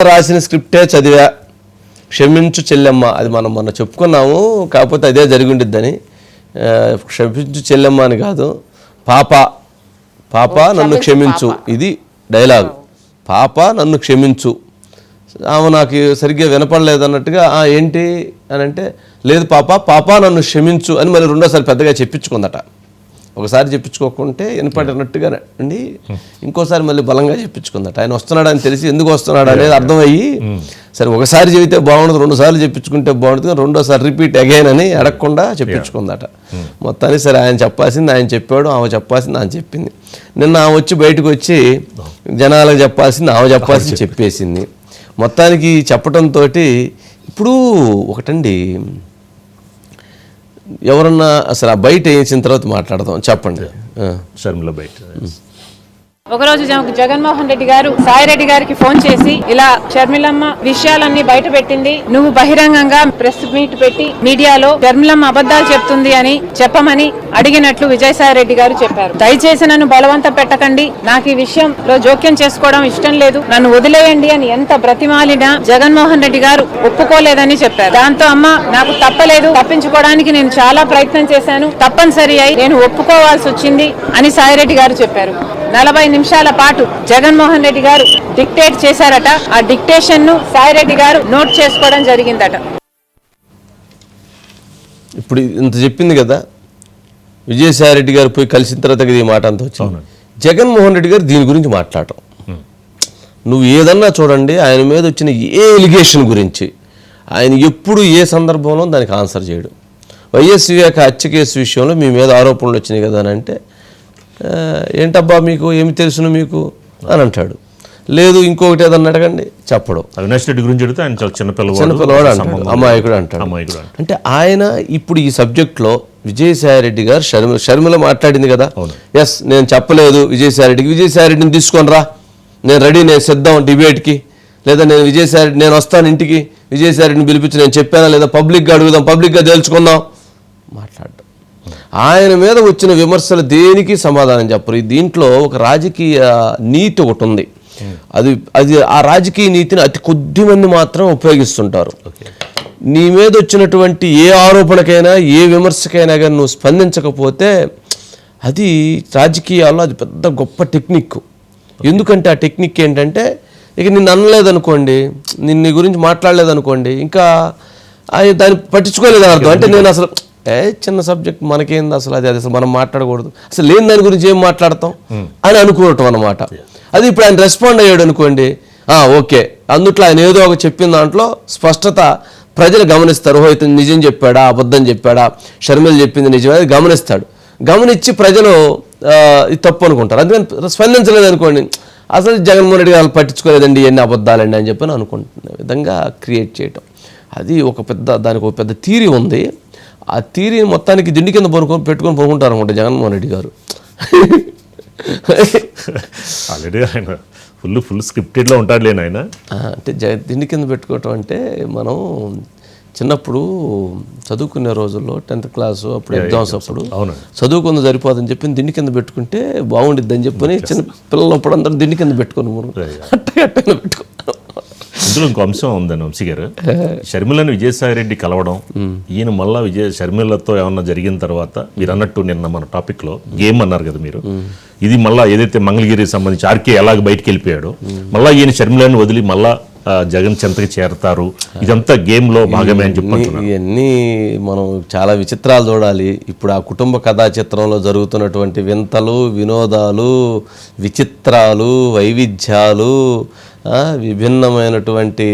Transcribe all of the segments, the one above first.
రాసిన స్క్రిప్టే చదివా. క్షమించు చెల్లెమ్మ అది మనం మొన్న చెప్పుకున్నాము కాకపోతే అదే జరిగి ఉండిద్దని క్షమించు చెల్లెమ్మ అని కాదు పాప పాప నన్ను క్షమించు ఇది డైలాగ్. పాప నన్ను క్షమించు. ఆమె నాకు సరిగ్గా వినపడలేదు అన్నట్టుగా "ఆ, ఏంటి? అని అంటే లేదు పాప పాప నన్ను క్షమించు అని మళ్ళీ రెండోసారి పెద్దగా చెప్పించుకుందట. ఒకసారి చెప్పించుకోకుంటే వినపడినట్టుగా అండి. ఇంకోసారి మళ్ళీ బలంగా చెప్పించుకుందట. ఆయన వస్తున్నాడని తెలిసి ఎందుకు వస్తున్నాడు అనేది అర్థమయ్యి సరే ఒకసారి చెబితే బాగుండదు రెండు సార్లు చెప్పించుకుంటే బాగుంటుంది రెండోసారి రిపీట్ అగైన్ అని అడగకుండా చెప్పించుకుందట. మొత్తానికి సరే ఆయన చెప్పాల్సింది ఆయన చెప్పాడు ఆమె చెప్పాల్సింది ఆయన చెప్పింది. నిన్న ఆమె వచ్చి బయటకు వచ్చి జనాలకు చెప్పాల్సింది ఆమె చెప్పాల్సింది చెప్పేసింది. మొత్తానికి చెప్పడంతో ఇప్పుడు ఒకటండి ఎవరన్నా అసలు ఆ బయట వేసిన తర్వాత మాట్లాడదాం. చెప్పండి. షర్మిల బయట ఒకరోజు జగన్మోహన్ రెడ్డి గారు సాయిరెడ్డి గారికి ఫోన్ చేసి ఇలా షర్మిలమ్మ విషయాలన్నీ బయట పెట్టింది నువ్వు బహిరంగంగా ప్రెస్ మీట్ పెట్టి మీడియాలో షర్మిలమ్మ అబద్ధాలు చెప్తుంది అని చెప్పమని అడిగినట్లు విజయసాయి రెడ్డి గారు చెప్పారు. దయచేసి నన్ను బలవంతం పెట్టకండి నాకు ఈ విషయంలో జోక్యం చేసుకోవడం ఇష్టం లేదు నన్ను వదిలేయండి అని ఎంత బ్రతిమాలినా జగన్మోహన్ రెడ్డి గారు ఒప్పుకోలేదని చెప్పారు. దాంతో అమ్మ నాకు తప్పలేదు తప్పించుకోవడానికి నేను చాలా ప్రయత్నం చేశాను తప్పనిసరి అయి నేను ఒప్పుకోవాల్సి వచ్చింది అని సాయిరెడ్డి గారు చెప్పారు. నలభై నిమిషాల పాటు జగన్మోహన్ రెడ్డి గారు డిక్టేట్ చేశారట. ఆ డిక్టేషన్ను సాయిరెడ్డి గారు నోట్ చేసుకోవడం జరిగిందట. ఇప్పుడు ఇంత చెప్పింది కదా విజయసాయి రెడ్డి గారు పోయి కలిసిన తర్వాత కదా ఈ మాట అంతా వచ్చింది. జగన్మోహన్ రెడ్డి గారు దీని గురించి మాట్లాడటం. నువ్వు ఏదన్నా చూడండి ఆయన మీద వచ్చిన ఏ ఎలిగేషన్ గురించి ఆయన ఎప్పుడు ఏ సందర్భంలో దానికి ఆన్సర్ చేయడు. వైఎస్ వివేక హత్య కేసు విషయంలో మీ మీద ఆరోపణలు వచ్చినాయి కదా అని అంటే "ఆ, ఏంటబ్బా మీకు? ఏమి తెలుసును మీకు? అని అంటాడు. లేదు ఇంకొకటి ఏదన్నా అడగండి. చెప్పడం. అవినాష్ రెడ్డి గురించి అడిగితే ఆయన చాలా చిన్న పిల్లవాడు చిన్నపిల్లవాడు అంటాడు. అమాయకుడు అంటాడు. అమాయకుడు అంటే ఆయన ఇప్పుడు ఈ సబ్జెక్ట్లో విజయసాయి రెడ్డి గారు షర్మిల షర్మిల మాట్లాడింది కదా? ఎస్ నేను చెప్పలేదు విజయసాయి రెడ్డికి విజయసాయి రెడ్డిని తీసుకొని రా. నేను రెడీ నేను సిద్ధం డిబేట్కి. లేదా నేను విజయసాయి రెడ్డి నేను వస్తాను ఇంటికి. విజయసాయి రెడ్డిని పిలిపించి నేను చెప్పానా లేదా? పబ్లిక్గా అడుగుదాం పబ్లిక్గా తేల్చుకుందాం. ఆయన మీద వచ్చిన విమర్శలు దేనికి సమాధానం చెప్పరు? దీంట్లో ఒక రాజకీయ నీతి ఒకటి ఉంది. అది అది ఆ రాజకీయ నీతిని అతి కొద్ది మంది మాత్రం ఉపయోగిస్తుంటారు. నీ మీద వచ్చినటువంటి ఏ ఆరోపణకైనా ఏ విమర్శకైనా కానీ నువ్వు స్పందించకపోతే అది రాజకీయాల్లో అది పెద్ద గొప్ప టెక్నిక్. ఎందుకంటే ఆ టెక్నిక్ ఏంటంటే ఇక నిన్ను అనలేదనుకోండి నిన్ను గురించి మాట్లాడలేదనుకోండి ఇంకా దాన్ని పట్టించుకోలేదని అర్థం. అంటే నేను అసలు ఏ చిన్న సబ్జెక్ట్ మనకేంది అసలు? అది అది అసలు మనం మాట్లాడకూడదు. అసలు లేని దాని గురించి ఏం మాట్లాడతాం? అని అనుకోవటం అనమాట అది ఇప్పుడు ఆయన రెస్పాండ్ అయ్యాడు అనుకోండి. "ఆ, ఓకే. అందుట్లో ఆయన ఏదో ఒక చెప్పిన దాంట్లో స్పష్టత ప్రజలు గమనిస్తారు. ఓ ఇతను నిజం చెప్పాడా? అబద్ధం చెప్పాడా? షర్మిల చెప్పింది నిజమే. అది గమనిస్తాడు. గమనించి ప్రజలు ఇది తప్పు అనుకుంటారు. అందుకని స్పందించలేదు అనుకోండి. అసలు జగన్మోహన్ రెడ్డి గారు పట్టించుకోలేదండి ఎన్ని అబద్ధాలండి అని చెప్పి అనుకుంటున్న విధంగా క్రియేట్ చేయటం. అది ఒక పెద్ద దానికి ఒక పెద్ద థీరీ ఉంది. ఆ థీరీని మొత్తానికి దిండి కింద పనుకొని పెట్టుకొని పనుకుంటారు అనుకుంటా జగన్మోహన్ రెడ్డి గారు. ఆల్రెడీ ఆయన ఫుల్ ఫుల్ స్క్రిప్టెడ్లో ఉంటాడు లేని ఆయన అంటే జ దిండి కింద పెట్టుకోవటం అంటే మనం చిన్నప్పుడు చదువుకునే రోజుల్లో టెన్త్ క్లాసు అప్పుడు ఎగ్జామ్స్ అప్పుడు. చదువుకుంది సరిపోదని చెప్పి దిండి కింద పెట్టుకుంటే బాగుండిద్ది అని చెప్పని చిన్న పిల్లలు అప్పుడు అందరూ దిండి కింద పెట్టుకుని అట్ట అట్టనే పెట్టుకున్నాం ఇందులో ఇంకో అంశం ఉందండి వంశీ గారు. షర్మిలను విజయసాయి రెడ్డి కలవడం ఈయన మళ్ళా విజయ షర్మిలతో ఏమన్నా జరిగిన తర్వాత మీరు అన్నట్టు నిన్న మన టాపిక్లో గేమ్ అన్నారు కదా మీరు. ఇది మళ్ళా ఏదైతే మంగళగిరికి సంబంధించి ఆర్కే ఎలాగ బయటికి వెళ్ళిపోయాడో మళ్ళా ఈయన షర్మిలను వదిలి మళ్ళా జగన్ చెంతకి చేరతారు. ఇదంతా గేమ్లో భాగమే అని చెప్పి. ఇవన్నీ మనం చాలా విచిత్రాలు చూడాలి. ఇప్పుడు ఆ కుటుంబ కథా చిత్రంలో జరుగుతున్నటువంటి వింతలు వినోదాలు విచిత్రాలు వైవిధ్యాలు విభిన్నమైనటువంటి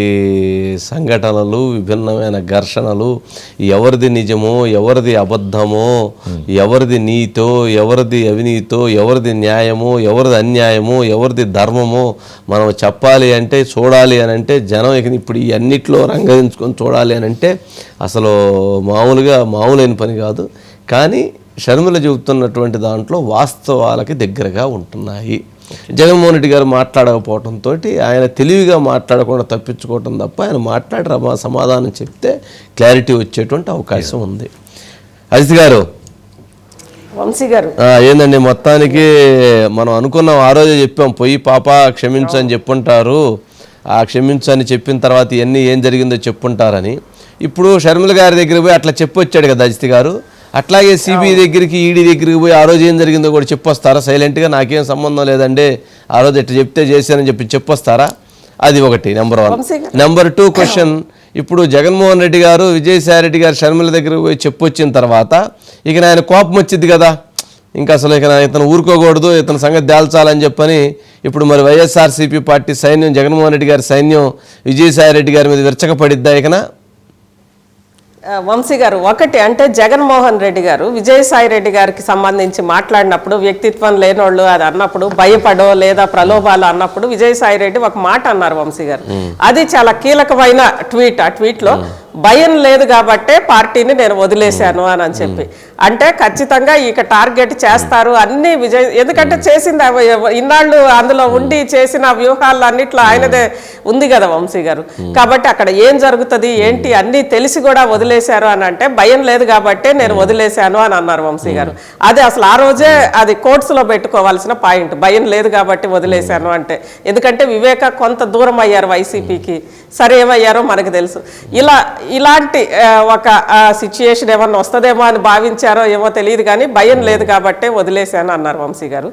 సంఘటనలు విభిన్నమైన ఘర్షణలు ఎవరిది నిజమో ఎవరిది అబద్ధమో ఎవరిది నీతో ఎవరిది అవినీతో ఎవరిది న్యాయమో ఎవరిది అన్యాయమో ఎవరిది ధర్మమో మనం చెప్పాలి అంటే చూడాలి అని అంటే జనం ఇక ఇప్పుడు ఈ అన్నిట్లో రంగరించుకొని చూడాలి అని అంటే అసలు మామూలుగా మామూలైన పని కాదు. కానీ షర్మిల చెబుతున్నటువంటి దాంట్లో వాస్తవాలకి దగ్గరగా ఉంటున్నాయి. జగన్మోహన్ రెడ్డి గారు మాట్లాడకపోవడంతో ఆయన తెలివిగా మాట్లాడకుండా తప్పించుకోవటం తప్ప ఆయన మాట్లాడి సమాధానం చెప్తే క్లారిటీ వచ్చేటువంటి అవకాశం ఉంది. అజిత్ గారు. వంశీ గారు. ఆ, ఏందండి మొత్తానికి మనం అనుకున్నాం ఆ రోజే చెప్పాం పొయ్యి పాప క్షమించు అని చెప్పుంటారు. ఆ క్షమించని చెప్పిన తర్వాత ఇవన్నీ ఏం జరిగిందో చెప్పుంటారని. ఇప్పుడు షర్మిల గారి దగ్గర పోయి అట్లా చెప్పొచ్చాడు కదా అజిత్ గారు. అట్లాగే సిబిఐ దగ్గరికి ఈడీ దగ్గరికి పోయి ఆ రోజు ఏం జరిగిందో కూడా చెప్పొస్తారా? సైలెంట్గా నాకేం సంబంధం లేదండి. ఆ రోజు ఎట్లా చెప్తే చేశానని చెప్పి చెప్పొస్తారా? అది ఒకటి number one. Number two question ఇప్పుడు జగన్మోహన్ రెడ్డి గారు విజయసాయి రెడ్డి గారు షర్మిల దగ్గర పోయి చెప్పొచ్చిన తర్వాత ఇక ఆయన కోపం వచ్చింది కదా. ఇంకా అసలు ఇక ఇతను ఊరుకోకూడదు ఇతని సంగతి దాల్చాలని చెప్పని ఇప్పుడు మరి వైఎస్ఆర్సీపీ పార్టీ సైన్యం జగన్మోహన్ రెడ్డి గారి సైన్యం విజయసాయి రెడ్డి గారి మీద విరచకపడిద్దా ఇకనా? వంశీ గారు ఒకటి అంటే జగన్మోహన్ రెడ్డి గారు విజయసాయి రెడ్డి గారికి సంబంధించి మాట్లాడినప్పుడు వ్యక్తిత్వం లేనోళ్ళు అది అన్నప్పుడు భయపడో లేదా ప్రలోభాలు అన్నప్పుడు విజయసాయి రెడ్డి ఒక మాట అన్నారు వంశీ గారు. అది చాలా కీలకమైన ట్వీట్. ఆ ట్వీట్లో భయం లేదు కాబట్టే పార్టీని నేను వదిలేశాను అని అని చెప్పి. అంటే ఖచ్చితంగా ఇక టార్గెట్ చేస్తారు అన్ని విజయ్ ఎందుకంటే చేసింది ఇన్నాళ్ళు అందులో ఉండి చేసిన వ్యూహాలు అన్నిట్లో ఆయనదే ఉంది కదా వంశీ గారు. కాబట్టి అక్కడ ఏం జరుగుతుంది ఏంటి అన్ని తెలిసి కూడా వదిలేశారు అని అంటే భయం లేదు కాబట్టే నేను వదిలేశాను అని అన్నారు వంశీ గారు. అది అసలు ఆ రోజే అది కోర్ట్స్లో పెట్టుకోవాల్సిన పాయింట్. భయం లేదు కాబట్టి వదిలేశాను అంటే. ఎందుకంటే వివేక కొంత దూరం అయ్యారు వైసీపీకి. సరే ఏమయ్యారో మనకు తెలుసు. ఇలా ఇలాంటి ఒక సిచ్యుయేషన్ ఏమన్నా వస్తుందేమో అని భావించారో ఏమో తెలియదు కానీ భయం లేదు కాబట్టే వదిలేశాను అన్నారు వంశీ గారు.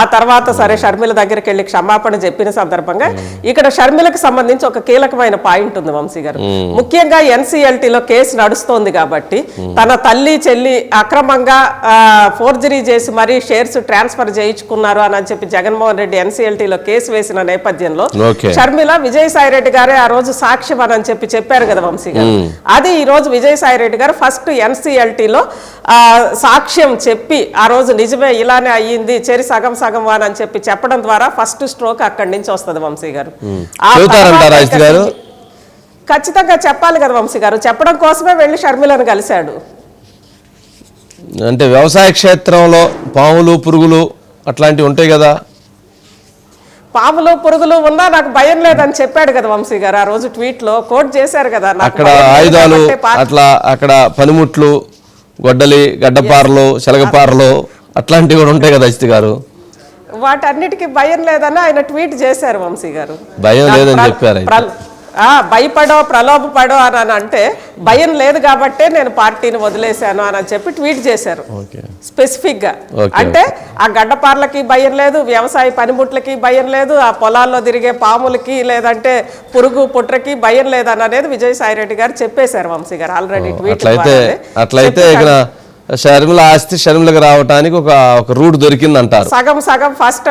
ఆ తర్వాత సరే షర్మిల దగ్గరికి వెళ్ళి క్షమాపణ చెప్పిన సందర్భంగా ఇక్కడ షర్మిలకు సంబంధించి ఒక కీలకమైన పాయింట్ ఉంది వంశీ గారు. ముఖ్యంగా NCLT లో కేసు నడుస్తోంది కాబట్టి తన తల్లి చెల్లి అక్రమంగా ఫోర్జరీ చేసి మరీ షేర్స్ ట్రాన్స్ఫర్ చేయించుకున్నారు అని అని చెప్పి జగన్మోహన్ రెడ్డి NCLT లో కేసు వేసిన నేపథ్యంలో. షర్మిల విజయసాయి రెడ్డి గారే ఆ రోజు సాక్ష్యం అని చెప్పి చెప్పారు కదా వంశీ గారు. అది ఈ రోజు విజయసాయి రెడ్డి గారు ఫస్ట్ ఎన్సీఎల్టీలో సాక్ష్యం చెప్పి ఆ రోజు నిజమే ఇలానే అయ్యింది చెరి సగం సగం అని అని చెప్పి చెప్పడం ద్వారా ఫస్ట్ స్ట్రోక్ అక్కడి నుంచి వస్తుంది వంశీ గారు? ఖచ్చితంగా చెప్పాలి కదా వంశీ గారు. చెప్పడం కోసమే వెళ్ళి షర్మిలను కలిశాడు. అంటే వ్యవసాయ క్షేత్రంలో పాములు పురుగులు అట్లాంటివి ఉంటాయి కదా? పాములు పురుగులు ఉన్నా నాకు భయం లేదని చెప్పాడు కదా వంశీ గారు. ఆ రోజు ట్వీట్లో కోట్ చేశారు కదా అక్కడ ఆయుధాలు అట్లా అక్కడ పనిముట్లు గొడ్డలి గడ్డపారలు శలగపారలు అట్లాంటివి కూడా ఉంటాయి కదా అజిత్ గారు. వాటన్నిటికీ భయం లేదని ఆయన ట్వీట్ చేశారు వంశీ గారు. భయం లేదని ప్ర- చెప్పారు భయపడో ప్రలోభపడో అని అని అంటే భయం లేదు కాబట్టే నేను పార్టీని వదిలేశాను అని అని చెప్పి ట్వీట్ చేశారు. ఓకే. స్పెసిఫిక్గా Okay, అంటే ఆ గడ్డపార్లకి భయం లేదు వ్యవసాయ పనిముట్లకి భయం లేదు ఆ పొలాల్లో తిరిగే పాములకి లేదంటే పురుగు పుట్రకి భయం లేదని అనేది విజయసాయి రెడ్డి గారు చెప్పేశారు వంశీ గారు ఆల్రెడీ ట్వీట్ అట్లయితే అట్లయితే ఇక్కడ షర్మిల ఆస్తి షర్మిలకు రావటానికి ఒక ఒక రూట్ దొరికింది అంటారు సగం సగం ఫస్ట్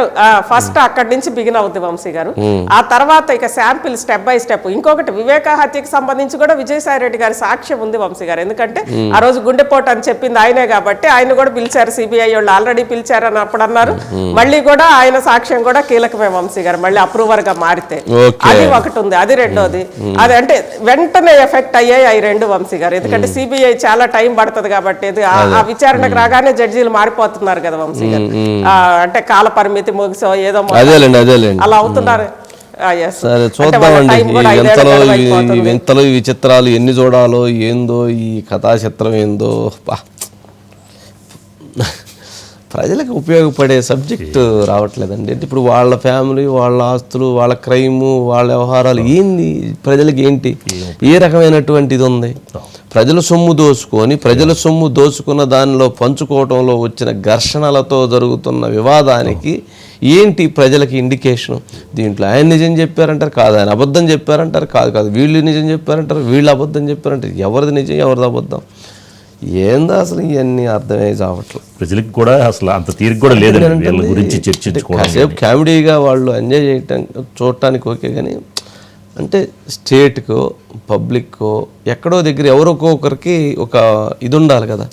ఫస్ట్ అక్కడి నుంచి బిగిన్ అవుద్ది వంశీ గారు. ఆ తర్వాత ఇక శాంపిల్ స్టెప్ బై స్టెప్. ఇంకొకటి వివేక హత్యకి సంబంధించి కూడా విజయసాయి రెడ్డి గారి సాక్ష్యం ఉంది వంశీ గారు. ఎందుకంటే ఆ రోజు గుండెపోటు అని చెప్పింది ఆయనే కాబట్టి ఆయన కూడా పిలిచారు సిబిఐ వాళ్ళు ఆల్రెడీ పిలిచారు అని అప్పుడు అన్నారు. మళ్ళీ కూడా ఆయన సాక్ష్యం కూడా కీలకమే వంశీ గారు. మళ్ళీ అప్రూవర్గా మారితే. అది ఒకటి ఉంది అది రెండోది. అది అంటే వెంటనే ఎఫెక్ట్ అయ్యాయి అవి రెండు వంశీ గారు. ఎందుకంటే సిబిఐ చాలా టైం పడుతుంది కాబట్టి ఆ- విచారణకు రాగానే జడ్జీలు మారిపోతున్నారు కదా వంశీ గారు. ఆ, అంటే కాల పరిమితి ముగిసో ఏదో మొ- అదేలేండి అదేలేండి. అలా అవుతున్నారు. సరే చూద్దామండి. వింతలో గడువు ఈ- విచిత్రాలు ఎన్ని చూడాలో ఏందో ఈ కథాచిత్రం ఏందో ప్రజలకు ఉపయోగపడే సబ్జెక్ట్ రావట్లేదండి. అంటే ఇప్పుడు వాళ్ళ ఫ్యామిలీ వాళ్ళ ఆస్తులు వాళ్ళ క్రైము వాళ్ళ వ్యవహారాలు ఏంది? ప్రజలకి ఏంటి? ఏ రకమైనటువంటి ఇది ఉంది? ప్రజల సొమ్ము దోచుకొని ప్రజల సొమ్ము దోచుకున్న దానిలో పంచుకోవటంలో వచ్చిన ఘర్షణలతో జరుగుతున్న వివాదానికి ఏంటి ప్రజలకి ఇండికేషన్ దీంట్లో ఆయన నిజం చెప్పారంటారు కాదు ఆయన అబద్ధం చెప్పారంటారు కాదు కాదు వీళ్ళు నిజం చెప్పారంటారు వీళ్ళు అబద్ధం చెప్పారంటారు. ఎవరిది నిజం ఎవరిది అబద్ధం? ఏందో అసలు ఇవన్నీ అర్థమే చావట్లేదు ప్రజలకు కూడా అసలు అంత తీరిక కూడా వీళ్ళ గురించి చర్చించుకోవడం కాసేపు కామెడీగా వాళ్ళు ఎంజాయ్ చేయటం చూడటానికి ఓకే కానీ అంటే స్టేట్కో పబ్లిక్కో ఎక్కడో దగ్గర ఎవరికొకరికి ఒక ఇది ఉండాలి కదా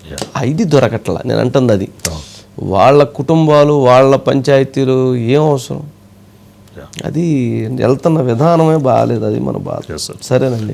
ఇది దొరకట్లా. నేను అంటుంది అది. వాళ్ళ కుటుంబాలు వాళ్ళ పంచాయతీలు ఏం అవసరం? అది వెళ్తున్న విధానమే బాగాలేదు అది మన బాధ. సరేనండి.